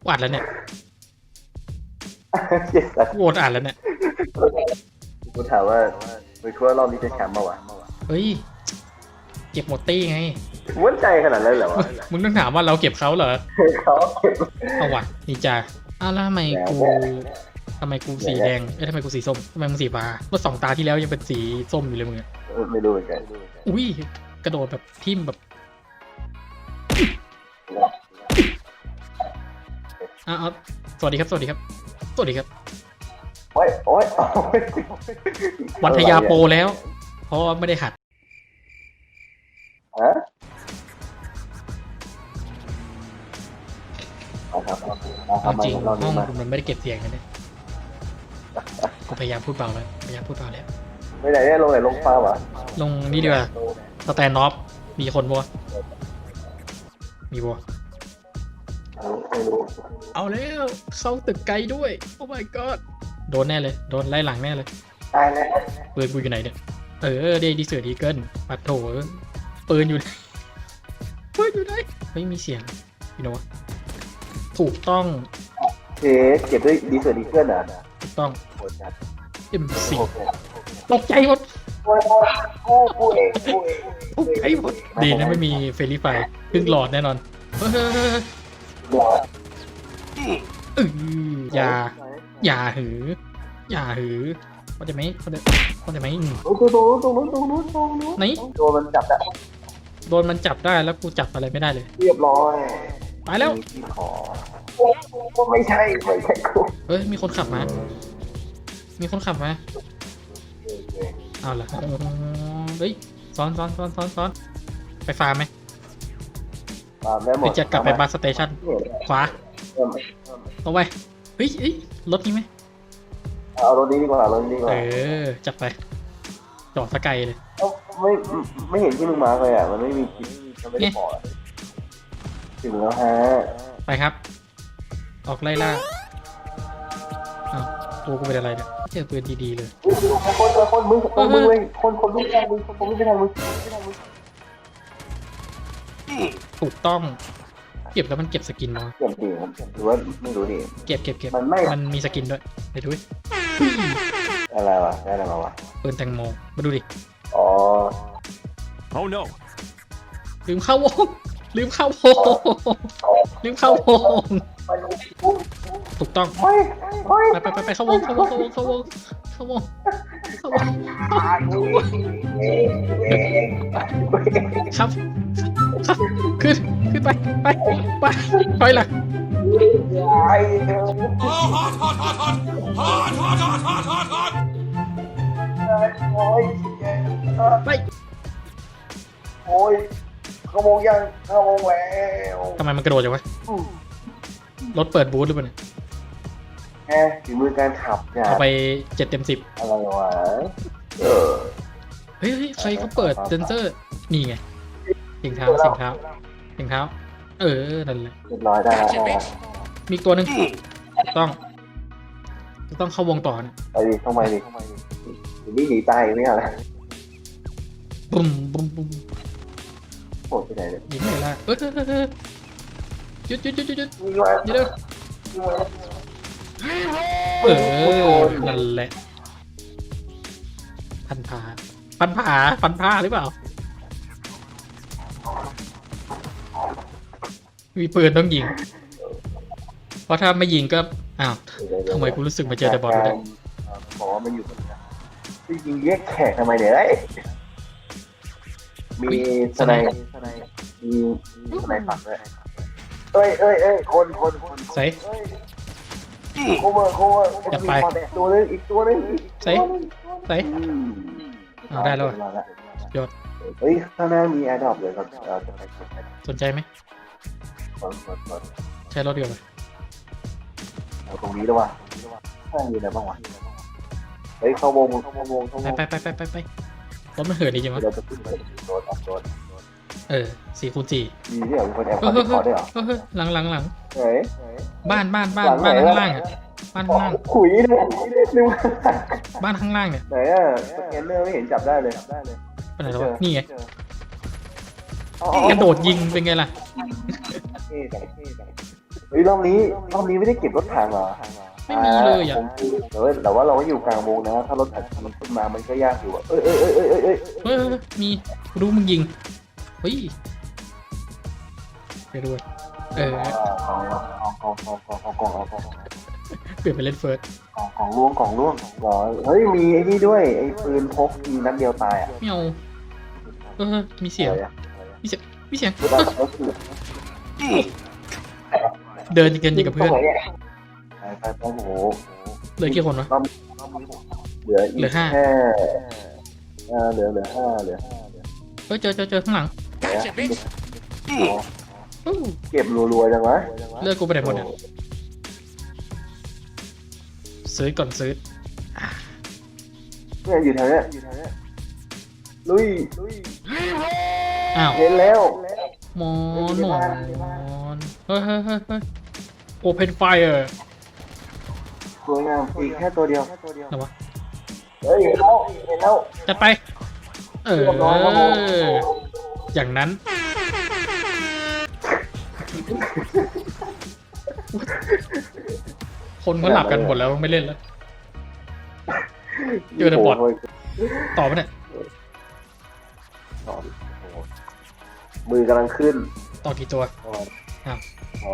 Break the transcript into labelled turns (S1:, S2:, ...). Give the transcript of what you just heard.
S1: กูอัดแล้วเนี่ย
S2: เจ็ดสัตว์
S1: กูโอดอัดแล้วเนี่ย
S2: กูถามว่าไปทัวร์รอบนี้จะแชมป์มาวะ
S1: เฮ้ย เก็บหมดตี้ไง
S2: มั่นใจขนาดนั้นเหรอวะ
S1: มึงต้องถามว่าเราเก็บเขาเหรอ
S2: เขาเก็บ
S1: เอาวะนี่จ้าอ้าวแล้วทำไมกูทำไมกูสีแดงเอ้ยทำไมกูสีส้มทำไมมึงสีฟ้าเมื่อสองตาที่แล้วยังเป็นสีส้มอยู่เลยมึงอะ
S2: เออไม่รู้เหมือนกัน
S1: อุ้ยกระโดดแบบทิ่มแบบ อ้าวเอาสวัสดีครับ สวัสดีครับ สวัสดีครับ
S2: โอ้ยโอ้ยโอ้ย
S1: วันทยาโปรแล้ว เพราะว่าไม่ได้หัด
S2: ฮะเอาครับเอาครั
S1: เอา
S2: บมา
S1: จริง
S2: เรา
S1: ห้
S2: นี้
S1: อง
S2: มา
S1: กูมันไม่ได้เก็บเสียงกันเนี่ยกูพยายามพูดเบาแล้ว พยายามพูดเบาแล้ว
S2: ไม่ไหนเนี่ยลงไหนลงฟ้าวะ
S1: ลงนี่ดีกว่า สแตนด์ออฟมีคนบัวะมีบัวะ
S2: ไม่รู้
S1: เอาแล้วเข้าตึกไกลด้วย โอ้ my god โดนแน่เลย โดนไล่หลังแน่เลย
S2: ตายแล้ว
S1: ปืนกูอยู่ไหนเนี่ย เออเดดีเสือดีเกิลปัดโถปืนอยู่ไหนปืนอยู่ไหนไม่มีเสียงพี่โนวะถูกต้อง
S2: เทเก็บด้วยดีเซอร์ดีเกิลอะ
S1: ถูกต้อง
S2: โหดจัด
S1: M4
S2: โอเค
S1: ตกใจหมด
S2: โอ้ยกูกูเองกูเอง
S1: ตกใจหมดดีนะไม่มีเฟรนลี่ไฟครึ่งหลอดแน่นอนเฮ้ย
S2: หลอด
S1: เอออย่า อย่าหือ อย่าหือเขาใจะไหมเขาใจะเขาใจะไหมอืม
S2: ตรงนู้นตรงนู้นตรงนู้นตรงนู้น
S1: ไหน
S2: โดนมันจับได้
S1: โดนมันจับได้แล้วกูจับอะไรไม่ได้เลย
S2: เรียบร้อย
S1: ตายแล้ว
S2: ที่คอไม่ใช่ไม่ใช่กู
S1: เฮ้ย มีคนขับมา มีคนขับมาเอาละเฮ้ยซ้อนซ้อนซ้อนซ้อนซ้อนไปฟาร์มไหม
S2: ตามได้ห
S1: ห
S2: ม
S1: รื
S2: ด
S1: อจะกลับไปบาร์สเตชันขวาตรงไปเฮ้ยเฮ้ยรถนี้ไหม
S2: เอารถนี้ดีกว่ารถนี้ดีก
S1: เอ
S2: ว่า
S1: อจับไปจอดสกไกลเลย
S2: ไม่ไม่เห็นที่มึงมาเลยอะ มันไม่มีจิตมันไม่ได้พอถึงแล้วฮะ
S1: ไปครับ ออกไล่ล่าอ้าวตัวกูเป็นอะไรเนี่ยเจอปืนดีๆเลย
S2: คนคนคนมึงคนมึงเว้ยคนคนลูกแม่มึงคนลูกไม่ทางมึงไม่ทางมึง
S1: ถูกต้อง เก็บแล้วมันเก็บสกินมา
S2: เปลี่ยนจริงหรือว่าไม่รู้ดิ
S1: เก็บเก็บเก็บ
S2: มันไม่
S1: มันมีสกินด้วยไปดูดิ
S2: อะไรวะได้อะไรมาวะ
S1: ปืนแตงโมมาดูดิ
S2: อ๋อ
S3: Oh no.
S1: ลืมเข้าวง ลืมเข้าวงลืมเข้าวงถูกต้อง
S2: เฮ้ยเฮ้ย
S1: ไปไปไปไปเข้าวงเข้าวงเข้าวงเข้าวงเข้าวงเข้าวงครับครับ ขึ้น ขึ้นไป ไป ไปไปละไป
S2: โอ้ยขโมงยังขโมงแล้ว
S1: ทำไมมันกระโดดจังวะรถเปิดบูธหรือเปล่าเนี่ย
S2: แฮถึงมือการขับเนี่ย
S1: เอาไปเจ็ดเต็มสิบ
S2: อะไรวะเออ
S1: เฮ้ยใครเขาเปิดเซนเซอร์ นี่ไง สียงเท้าเสียงเท้าเสียงเท้า เออนั่นแหละ
S2: เรียบร้อยได้แล้วได้แล้ว
S1: มีอีกตัวหนึ่งต้องจะต้องเข้าวงต่อเนี่ย
S2: ไปดิเข้าไปดิถึงนี่หนีตายไม่เอาละ
S1: บุ้มบุ้มบุ้ม
S2: โหดไปไหนเนี่ย
S1: ยิงเลยละเอ้ยเฮ้ยเฮ้ยเฮ้ยหยุดหยุดหยุดหยุดหยุด
S2: ยิงมา
S1: หยุดเร็วเออนั่นแหละพันผาพันผาพันผ้าหรือเปล่า มีปืนต้องยิง เพราะถ้าไม่ยิงก็ อ้าวทำไมกูรู้สึกมาเจอแต่บอลเลย
S2: บอกว่ามันอยู่ตรงนี้จริงๆเรียกแขกทำไมเนี่ยเอ้ยมีสไนด์มีมีสไนด์ฝักด้วยเอ้ยเอ้ยเอ้ยคนคนคน
S1: ใส่
S2: โคเวอร์โคเวอร์
S1: อย่าไป
S2: ตัวนึงอีกตัวนึง
S1: ใส่ใส่
S2: อืม
S1: เอาได้แล้วอะยอด
S2: เฮ้ยข้างหน้ามีแอร์ดรอปเลยครับเราจะไปกดแอร์
S1: สนใจไหม
S2: กดกดกด
S1: ใช้รถเดียวไหม
S2: เอาตรงนี้แล้ววะข้างมีอะไรบ้างวะเฮ้ยเข้าวงเข้าวงเข้าวง
S1: ไปไปไปไปไปไปรถมันเหินดีจังวะ
S2: เราจะขึ้นไปโดนออกโดน
S1: เออสี่คูณสี่
S2: มีเนี่ยมีคนแอบ
S1: เอ
S2: คอ
S1: อ
S2: ร์
S1: เฮ้ย
S2: ดคอร์ดด้วยเหรอ
S1: เฮ้ยเฮ้ยหลังหลังหลัง
S2: เฮ้ย
S1: บ้านบ้านบ้าน
S2: หลังไหน
S1: บ้านข้าง
S2: วะ
S1: ล่างอะบ้านข้างล่าง
S2: ขุยเลยนึกว่า
S1: บ้านข้างล่างเนี่ย
S2: ไหนอะสแกนเนอร์ไม่เห็นจับได้เลยจับได้เลย
S1: เป็นอะไรวะนี่ไง
S2: อ๋อก
S1: ระโดดยิงเป็นไงล่ะ
S2: เท่จังเท่จังเฮ้ยรอบนี้รอบนี้ไม่ได้เก็บรถถังเหรอ
S1: ไม่มีเลยอะ
S2: ผมเออแต่ว่าเราก็อยู่กลางวงนะ ถ้ารถถังมันขึ้นมามันก็ยากอยู่อะเอ้ยเอ้ยเอ้ยเอ้ยเอ้ยเอ้ย
S1: เฮ้ยมีรู้มึงยิงเฮ้ยไปด้วยเออ
S2: เอาเอาเอาเอาเอาเอากล่องเอากล่อง
S1: เปลี่ยนไปเล่นเฟิร์ส
S2: กล่องกล่องล่วงกล่องล่วงเหรอเฮ้ยมีไอ้นี่ด้วยไอ้ปืนพกยิงนัดเดียวตายอะ
S1: ไม่เอาเออมีเสียง
S2: อะไรอะ
S1: มีเสียงมีเสียง
S2: ไม่ได้ขับรถคือ
S1: เดินกันยิงกับเพื่อน
S2: ไปไปไปโอ้โห
S1: เหลยกี่คนวะ
S2: รอบรอบนี้ผมเหลืออี
S1: เหลื
S2: ก
S1: อห้า
S2: แค่เออเหลือเหลือห้าเหลือห้าเหลือ
S1: เฮ้ยเจอเจอเจอข้างหลัง
S3: Gotcha, bitch.
S2: อ๋อ
S1: อู้
S2: เก็บรัวๆจังวะ
S1: เลือกกูไปไหนหมดเนี่ยซื้อก่อนซื้อ
S2: เนี่ยอยู่แถวเนี้ยอยู่แถวเนี้ยลุยลุย
S1: อ้าว
S2: เห็นแล้ว
S1: มอนหมอนเฮ้ยเฮ้ยเฮ้ยเฮ้ยโอเพนไฟเออร์
S2: สวยงามอีกแค่ตัวเดียว
S1: นะวะ
S2: เฮ้ยเห็นแล้วเห็นแล้ว
S1: จัดไป เออ
S2: เรียบร้อยครับผม
S1: อย่างนั้นคนเขาหลับกันหมดแล้วไม่เล่นแล้วเจอแต่บอท
S2: โโห
S1: ต่อไปะเนี่ย
S2: ต่อดิโอ้โห มือกำลังขึ้น
S1: ต่อกี่ตัว
S2: อ๋อ
S1: อ้าว
S2: อ๋อ